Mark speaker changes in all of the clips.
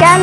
Speaker 1: কেন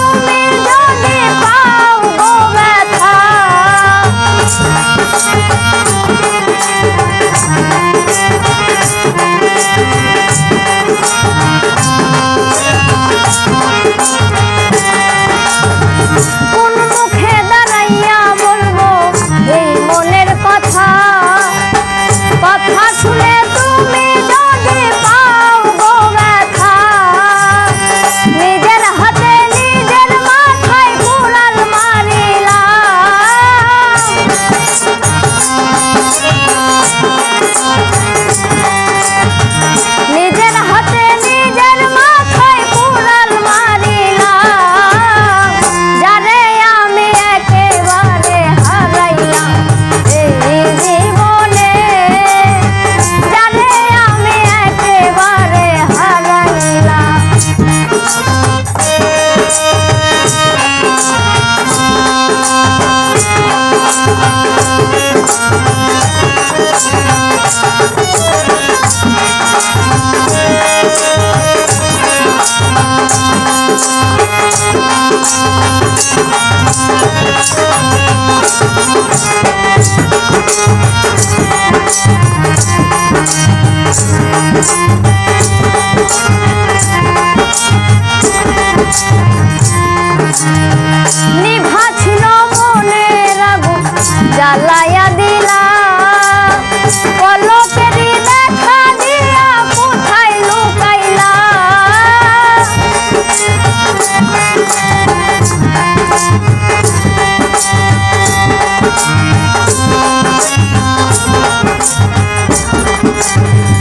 Speaker 1: নিভা ছিল মনের আগুন জ্বালায়া দিলা। পলকেরই দেখা দিয়া কোথায় লুকাইলা? Thank